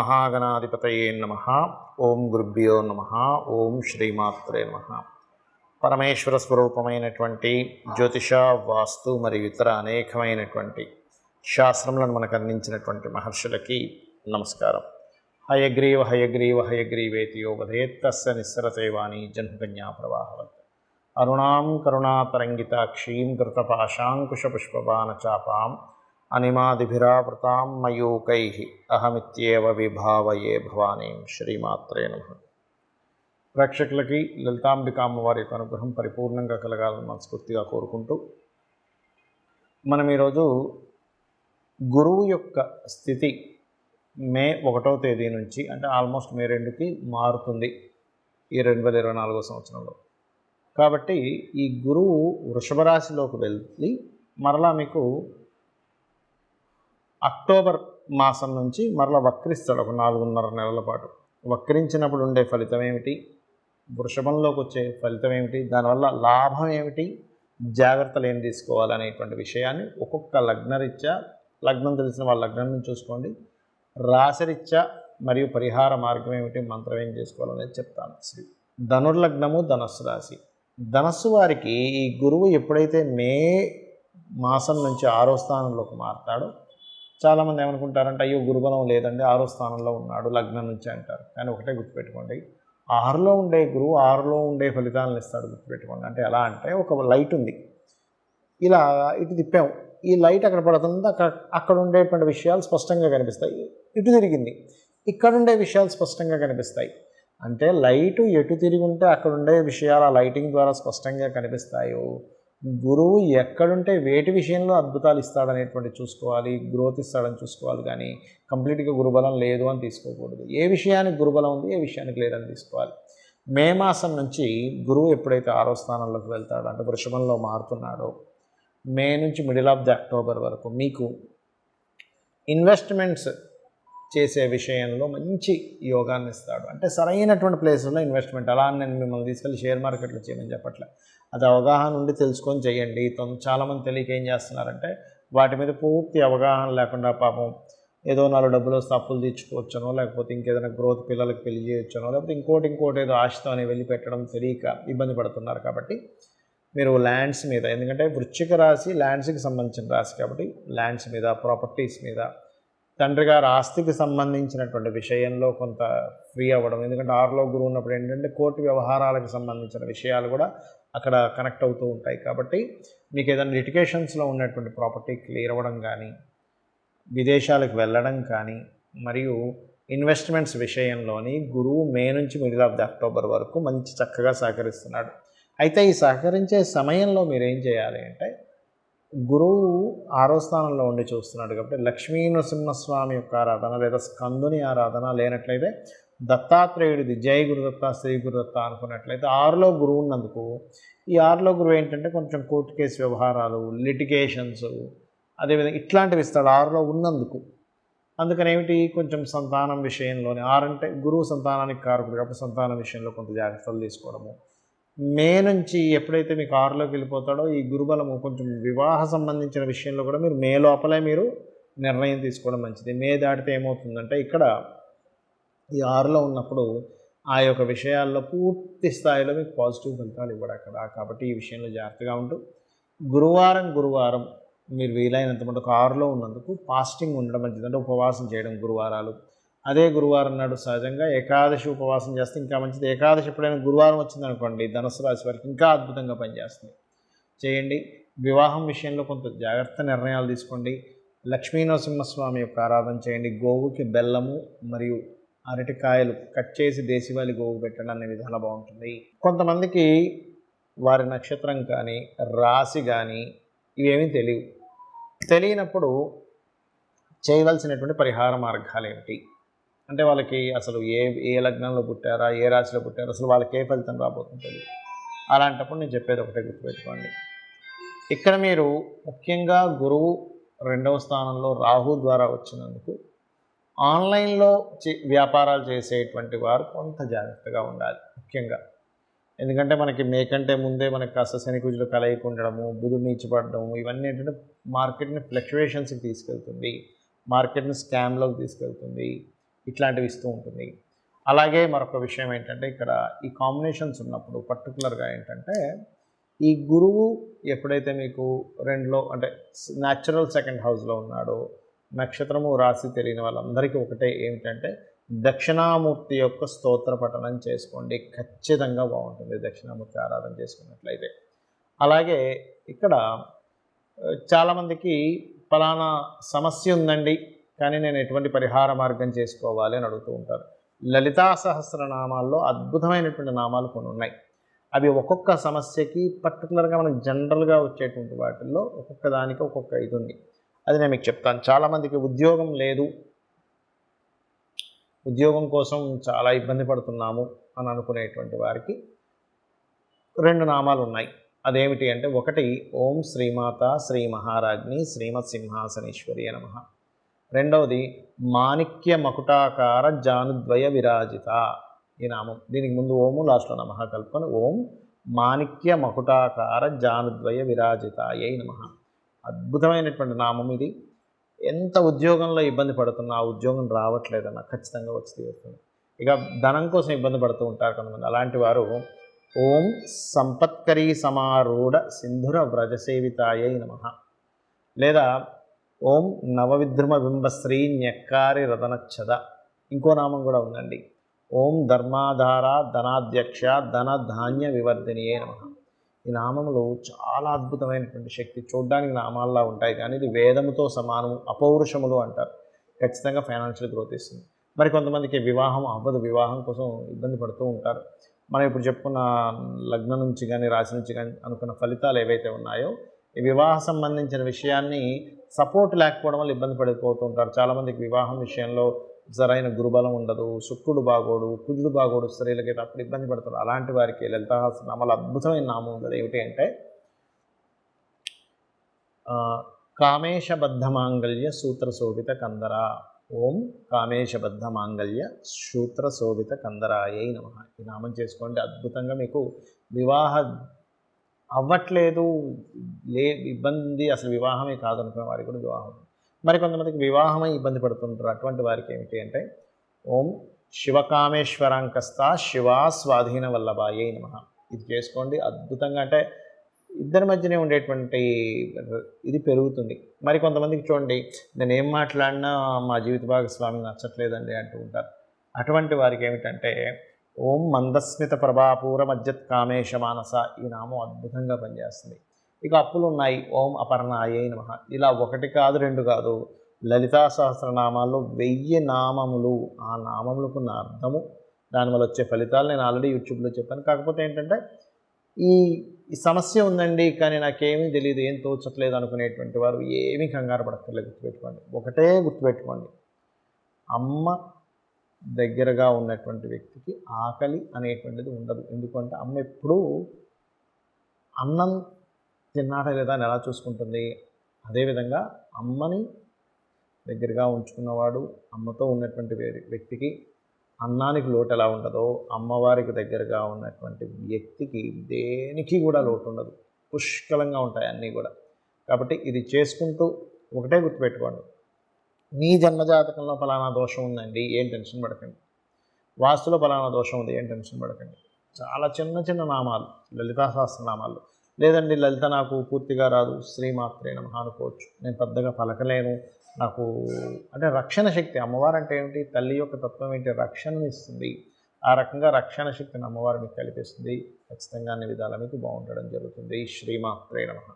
మహాగణాధిపతయే నమ. ఓం గురుభ్యో నమ. ఓం శ్రీమాత్రే నమ. పరమేశ్వర స్వరూపమైనటువంటి జ్యోతిష వాస్తు మరియు ఇతర అనేకమైనటువంటి శాస్త్రములను మనకు అందించినటువంటి మహర్షులకి నమస్కారం. హయగ్రీవ హయగ్రీవ హయగ్రీవేతి యోగధేత్తస్య నిస్సరసేవాణి జన్మకన్యా ప్రవాహవత్. అరుణాం కరుణాతరంగితాక్షీం ధృతపాశాంకుశపుష్పబాణచాపాం అనిమాదిభిరావృతాం మయూకై అహమిత్యేవ విభావయే భవానీం శ్రీమాత్రే నమ. ప్రేక్షకులకి లలితాంబిక అమ్మవారి యొక్క అనుగ్రహం పరిపూర్ణంగా కలగాలని మనస్ఫూర్తిగా కోరుకుంటూ మనం ఈరోజు గురువు యొక్క స్థితి మే ఒకటో తేదీ నుంచి అంటే ఆల్మోస్ట్ మే రెండుకి మారుతుంది ఈ రెండు వేల ఇరవై నాలుగో సంవత్సరంలో. కాబట్టి ఈ గురువు వృషభ రాశిలోకి వెళ్ళి మరలా మీకు అక్టోబర్ మాసం నుంచి మరలా వక్రిస్తాడు ఒక నాలుగున్నర నెలల పాటు. వక్రించినప్పుడు ఉండే ఫలితం ఏమిటి? వృషభంలోకి వచ్చే ఫలితం ఏమిటి? దానివల్ల లాభం ఏమిటి? జాగ్రత్తలు ఏం తీసుకోవాలనేటువంటి విషయాన్ని ఒక్కొక్క లగ్నరీత్యా లగ్నం తెలిసిన వాళ్ళ లగ్నం నుంచి చూసుకోండి. రాశిరీత్యా మరియు పరిహార మార్గం ఏమిటి? మంత్రం ఏం చేసుకోవాలనేది చెప్తాను. శ్రీ ధనుర్లగ్నము ధనస్సు రాశి. ధనస్సు వారికి ఈ గురువు ఎప్పుడైతే మే మాసం నుంచి ఆరో స్థానంలోకి మారతాడో చాలామంది ఏమనుకుంటారంటే అయ్యో గురుబలం లేదండి ఆరో స్థానంలో ఉన్నాడు లగ్నం నుంచి అంటారు. కానీ ఒకటే గుర్తుపెట్టుకోండి ఆరులో ఉండే గురువు ఆరులో ఉండే ఫలితాలను ఇస్తాడు గుర్తుపెట్టుకోండి. అంటే ఎలా అంటే ఒక లైట్ ఉంది. ఇలా ఇటు తిప్పాం. ఈ లైట్ అక్కడ పడుతుంది? అక్కడ అక్కడ ఉండేటువంటి విషయాలు స్పష్టంగా కనిపిస్తాయి. ఇటు తిరిగింది. ఇక్కడ ఉండే విషయాలు స్పష్టంగా కనిపిస్తాయి. అంటే లైటు ఎటు తిరిగి ఉంటే అక్కడ ఉండే విషయాలు ఆ లైటింగ్ ద్వారా స్పష్టంగా కనిపిస్తాయో గురువు ఎక్కడుంటే వేటి విషయంలో అద్భుతాలు ఇస్తాడనేటువంటి చూసుకోవాలి గ్రోత్ ఇస్తాడని చూసుకోవాలి కానీ కంప్లీట్గా గురుబలం లేదు అని తీసుకోకూడదు. ఏ విషయానికి గురుబలం ఉంది ఏ విషయానికి లేదని తీసుకోవాలి. మే మాసం నుంచి గురువు ఎప్పుడైతే ఆరో స్థానంలోకి వెళ్తాడో అంటే వృషభంలో మారుతున్నాడో మే నుంచి మిడిల్ ఆఫ్ ది అక్టోబర్ వరకు మీకు ఇన్వెస్ట్మెంట్స్ చేసే విషయంలో మంచి యోగాన్ని ఇస్తాడు. అంటే సరైనటువంటి ప్లేస్లో ఇన్వెస్ట్మెంట్ అలా నేను మిమ్మల్ని తీసుకెళ్ళి షేర్ మార్కెట్లో చేయమని చెప్పట్లే. అది అవగాహన ఉండి తెలుసుకొని చేయండి. తొందర చాలామంది తెలియక ఏం చేస్తున్నారంటే వాటి మీద పూర్తి అవగాహన లేకుండా పాపం ఏదో నాలుగు డబ్బులు వస్తే అప్పులు తీర్చుకోవచ్చనో లేకపోతే ఇంకేదైనా గ్రోత్ పిల్లలకు పెళ్ళి చేయొచ్చనో లేకపోతే ఇంకోటి ఇంకోటి ఏదో ఆశతో అని వెళ్ళి పెట్టడం తెలియక ఇబ్బంది పడుతున్నారు కాబట్టి మీరు ల్యాండ్స్ మీద ఎందుకంటే వృశ్చిక రాశి ల్యాండ్స్కి సంబంధించిన రాశి కాబట్టి ల్యాండ్స్ మీద ప్రాపర్టీస్ మీద తండ్రి గారు ఆస్తికి సంబంధించినటువంటి విషయంలో కొంత ఫ్రీ అవ్వడం ఎందుకంటే ఆరులో గురువు ఉన్నప్పుడు ఏంటంటే కోర్టు వ్యవహారాలకు సంబంధించిన విషయాలు కూడా అక్కడ కనెక్ట్ అవుతూ ఉంటాయి. కాబట్టి మీకు ఏదైనా లిటికేషన్స్లో ఉన్నటువంటి ప్రాపర్టీ క్లియర్ అవ్వడం కానీ విదేశాలకు వెళ్ళడం కానీ మరియు ఇన్వెస్ట్మెంట్స్ విషయంలోని గురువు మే నుంచి మిడిల్ ఆఫ్ ది అక్టోబర్ వరకు మంచి చక్కగా సహకరిస్తున్నాడు. అయితే ఈ సహకరించే సమయంలో మీరు ఏం చేయాలి అంటే గురువు ఆరో స్థానంలో ఉండి చూస్తున్నాడు కాబట్టి లక్ష్మీ నృసింహస్వామి యొక్క ఆరాధన లేదా స్కందుని ఆరాధన లేనట్లయితే దత్తాత్రేయుడిది జై గురుదత్త శ్రీ గురుదత్త అనుకున్నట్లయితే ఆరులో గురువు ఉన్నందుకు ఈ ఆరులో గురువు ఏంటంటే కొంచెం కోర్టు కేసు వ్యవహారాలు లిటిగేషన్స్ అదేవిధంగా ఇట్లాంటివి ఇస్తాడు ఆరులో ఉన్నందుకు. అందుకని ఏమిటి? కొంచెం సంతానం విషయంలోనే. ఆరంటే గురువు సంతానానికి కారకుడు కాబట్టి సంతానం విషయంలో కొంత జాగ్రత్తలు తీసుకోవడము. మే నుంచి ఎప్పుడైతే మీకు ఆరులోకి వెళ్ళిపోతాడో ఈ గురుబలము కొంచెం వివాహ సంబంధించిన విషయంలో కూడా మీరు మే లోపలే మీరు నిర్ణయం తీసుకోవడం మంచిది. మే దాటితే ఏమవుతుందంటే ఇక్కడ ఈ ఆరులో ఉన్నప్పుడు ఆ యొక్క విషయాల్లో పూర్తి స్థాయిలో మీకు పాజిటివ్ ఫలితాలు ఇవ్వడం అక్కడ కాబట్టి ఈ విషయంలో జాగ్రత్తగా ఉంటూ గురువారం గురువారం మీరు వీలైనంత మటుకు ఆరులో ఉన్నందుకు ఫాస్టింగ్ ఉండడం మంచిది. అంటే ఉపవాసం చేయడం గురువారాలు. అదే గురువారం నాడు సహజంగా ఏకాదశి ఉపవాసం చేస్తే ఇంకా మంచిది. ఏకాదశి ఎప్పుడైనా గురువారం వచ్చిందనుకోండి ధనుసు రాశి వారికి ఇంకా అద్భుతంగా పనిచేస్తుంది. చేయండి. వివాహం విషయంలో కొంత జాగ్రత్త నిర్ణయాలు తీసుకోండి. లక్ష్మీనరసింహస్వామి యొక్క ఆరాధన చేయండి. గోవుకి బెల్లము మరియు అరటికాయలు కట్ చేసి దేశవాళి గోవు పెట్టడం అనే విధానం బాగుంటుంది. కొంతమందికి వారి నక్షత్రం కానీ రాశి కానీ ఇవేమీ తెలియవు. తెలియనప్పుడు చేయవలసినటువంటి పరిహార మార్గాలు ఏమిటి? అంటే వాళ్ళకి అసలు ఏ ఏ లగ్నంలో పుట్టారా ఏ రాశిలో పుట్టారా అసలు వాళ్ళకి ఏ ఫలితం రాబోతుంది తెలియదు అలాంటప్పుడు నేను చెప్పేది ఒకటే గుర్తుపెట్టుకోండి. ఇక్కడ మీరు ముఖ్యంగా గురువు రెండవ స్థానంలో రాహు ద్వారా వచ్చినందుకు ఆన్లైన్లో చే వ్యాపారాలు చేసేటువంటి వారు కొంత జాగ్రత్తగా ఉండాలి ముఖ్యంగా. ఎందుకంటే మనకి మే కంటే ముందే మనకి కాస్త శనికుజులు కలయిక ఉండడము బుధుడు నీచిపడడము ఇవన్నీ ఏంటంటే మార్కెట్ని ఫ్లక్చువేషన్స్కి తీసుకెళ్తుంది మార్కెట్ని స్కామ్లోకి తీసుకెళ్తుంది ఇట్లాంటివి ఇస్తూ ఉంటుంది. అలాగే మరొక విషయం ఏంటంటే ఇక్కడ ఈ కాంబినేషన్స్ ఉన్నప్పుడు పర్టికులర్గా ఏంటంటే ఈ గురువు ఎప్పుడైతే మీకు రెండులో అంటే న్యాచురల్ సెకండ్ హౌస్లో ఉన్నాడో నక్షత్రము రాశి తెలియని వాళ్ళందరికీ ఒకటే ఏమిటంటే దక్షిణామూర్తి యొక్క స్తోత్ర పఠనం చేసుకోండి. ఖచ్చితంగా బాగుంటుంది దక్షిణామూర్తి ఆరాధన చేసుకున్నట్లయితే. అలాగే ఇక్కడ చాలామందికి ఫలానా సమస్య ఉందండి కానీ నేను ఎటువంటి పరిహార మార్గం చేసుకోవాలి అని అడుగుతూ ఉంటారు. లలితా సహస్రనామాల్లో అద్భుతమైనటువంటి నామాలు కొన్ని ఉన్నాయి. అవి ఒక్కొక్క సమస్యకి పర్టికులర్గా మనకు జనరల్గా వచ్చేటువంటి వాటిల్లో ఒక్కొక్క దానికి ఒక్కొక్క ఇది ఉంది. అది నేను మీకు చెప్తాను. చాలామందికి ఉద్యోగం లేదు. ఉద్యోగం కోసం చాలా ఇబ్బంది పడుతున్నాము అని అనుకునేటువంటి వారికి రెండు నామాలు ఉన్నాయి. అదేమిటి అంటే ఒకటి ఓం శ్రీమాత శ్రీ మహారాజ్ని శ్రీమత్ సింహాసనేశ్వరి నమ. రెండవది మాణిక్య మకుటాకార జానుద్వయ విరాజిత ఈ నామం. దీనికి ముందు ఓము లాస్ట్లో నమ కల్పన. ఓం మాణిక్య మకుటాకార జానుద్వయ విరాజితాయై నమ. అద్భుతమైనటువంటి నామం ఇది. ఎంత ఉద్యోగంలో ఇబ్బంది పడుతున్నా ఆ ఉద్యోగం రావట్లేదన్న ఖచ్చితంగా వచ్చి తీరుతుంది. ఇక ధనం కోసం ఇబ్బంది పడుతూ ఉంటారు కొంతమంది. అలాంటి వారు ఓం సంపత్కరీ సమారూఢ సింధుర వ్రజసేవితాయ నమ. లేదా ఓం నవవిద్రుమ బింబశ్రీ న్యక్కారి రతనచ్చద ఇంకో నామం కూడా ఉందండి. ఓం ధర్మాధార ధనాధ్యక్ష ధన ధాన్య వివర్ధినియే నమ. ఈ నామంలో చాలా అద్భుతమైనటువంటి శక్తి చూడ్డానికి నామాల్లా ఉంటాయి. కానీ ఇది వేదముతో సమానము అపౌరుషములు అంటారు. ఖచ్చితంగా ఫైనాన్షియల్ గ్రోత్ ఇస్తుంది. మరి కొంతమందికి వివాహం అవ్వదు. వివాహం కోసం ఇబ్బంది పడుతూ ఉంటారు. మనం ఇప్పుడు చెప్పుకున్న లగ్నం నుంచి కానీ రాశి నుంచి కానీ అనుకున్న ఫలితాలు ఏవైతే ఉన్నాయో ఈ వివాహ సంబంధించిన విషయాన్ని సపోర్ట్ లేకపోవడం వల్ల ఇబ్బంది పడిపోతూ ఉంటారు. చాలామందికి వివాహం విషయంలో సరైన గురుబలం ఉండదు శుక్రుడు బాగోడు కుజుడు బాగోడు స్త్రీలకి అప్పుడు ఇబ్బంది పడుతారు అలాంటి వారికి లలితాసనామాలు అద్భుతమైన నామం ఉంది ఏమిటి అంటే కామేశబద్ధ మాంగళ్య సూత్ర శోభిత కందర. ఓం కామేశబద్ధ మాంగళ్య సూత్ర శోభిత కందరాయై నమ. ఈ నామం చేసుకోండి. అద్భుతంగా మీకు వివాహ అవ్వట్లేదు. లే ఇబ్బంది అసలు వివాహమే కాదనుకునే వారికి కూడా వివాహం మరి కొంతమందికి వివాహమై ఇబ్బంది పడుతుంటారు. అటువంటి వారికి ఏమిటి అంటే ఓం శివకామేశ్వరాంకస్త శివా స్వాధీన వల్లభాయై నమ. ఇది చేసుకోండి. అద్భుతంగా అంటే ఇద్దరి మధ్యనే ఉండేటువంటి ఇది పెరుగుతుంది. మరి కొంతమందికి చూడండి నేను ఏం మాట్లాడినా మా జీవిత భాగస్వామి నచ్చట్లేదండి అంటూ ఉంటారు. అటువంటి వారికి ఏమిటంటే ఓం మందస్మిత ప్రభాపూర మధ్యత్ కామేశ మానస ఈ నామం అద్భుతంగా పనిచేస్తుంది. ఇక అప్పులు ఉన్నాయి ఓం అపర్ణాయే నమ. ఇలా ఒకటి కాదు రెండు కాదు. లలితా సహస్రనామాల్లో వెయ్యి నామములు. ఆ నామములకు ఉన్న అర్థము. దానివల్ల వచ్చే ఫలితాలు నేను ఆల్రెడీ యూట్యూబ్లో చెప్పాను. కాకపోతే ఏంటంటే ఈ ఈ సమస్య ఉందండి కానీ నాకేమీ తెలియదు ఏం తోచట్లేదు అనుకునేటువంటి వారు ఏమీ కంగారు పడక్కర్లేదు. గుర్తుపెట్టుకోండి. ఒకటే గుర్తుపెట్టుకోండి. అమ్మ దగ్గరగా ఉన్నటువంటి వ్యక్తికి ఆకలి అనేటువంటిది ఉండదు. ఎందుకంటే అమ్మ ఎప్పుడూ అన్నం తిన్నాడా లేదా అని ఎలా చూసుకుంటుంది? అదేవిధంగా అమ్మని దగ్గరగా ఉంచుకున్నవాడు అమ్మతో ఉన్నటువంటి వ్యక్తికి అన్నానికి లోటు ఎలా ఉండదో అమ్మవారికి దగ్గరగా ఉన్నటువంటి వ్యక్తికి దేనికి కూడా లోటు ఉండదు పుష్కలంగా ఉంటాయి అన్నీ కూడా. కాబట్టి ఇది చేసుకుంటూ ఒకటే గుర్తుపెట్టుకోండి. మీ జన్మజాతకంలో ఫలానా దోషం ఉందండి ఏం టెన్షన్ పడకండి. వాస్తులో ఫలానా దోషం ఉంది ఏం టెన్షన్ పడకండి. చాలా చిన్న చిన్న నామాలు లలితా సహస్రనామాలు లేదండి లలిత నాకు పూర్తిగా రాదు. శ్రీమాత్రే నమ అనుకోవచ్చు. నేను పెద్దగా పలకలేను. నాకు అంటే రక్షణ శక్తి అమ్మవారు అంటే ఏమిటి? తల్లి యొక్క తత్వం ఏంటి? రక్షణను ఇస్తుంది. ఆ రకంగా రక్షణ శక్తిని అమ్మవారు మీకు కల్పిస్తుంది. ఖచ్చితంగా అన్ని విధాల మీకు బాగుండడం జరుగుతుంది. శ్రీమాత్రే నమ.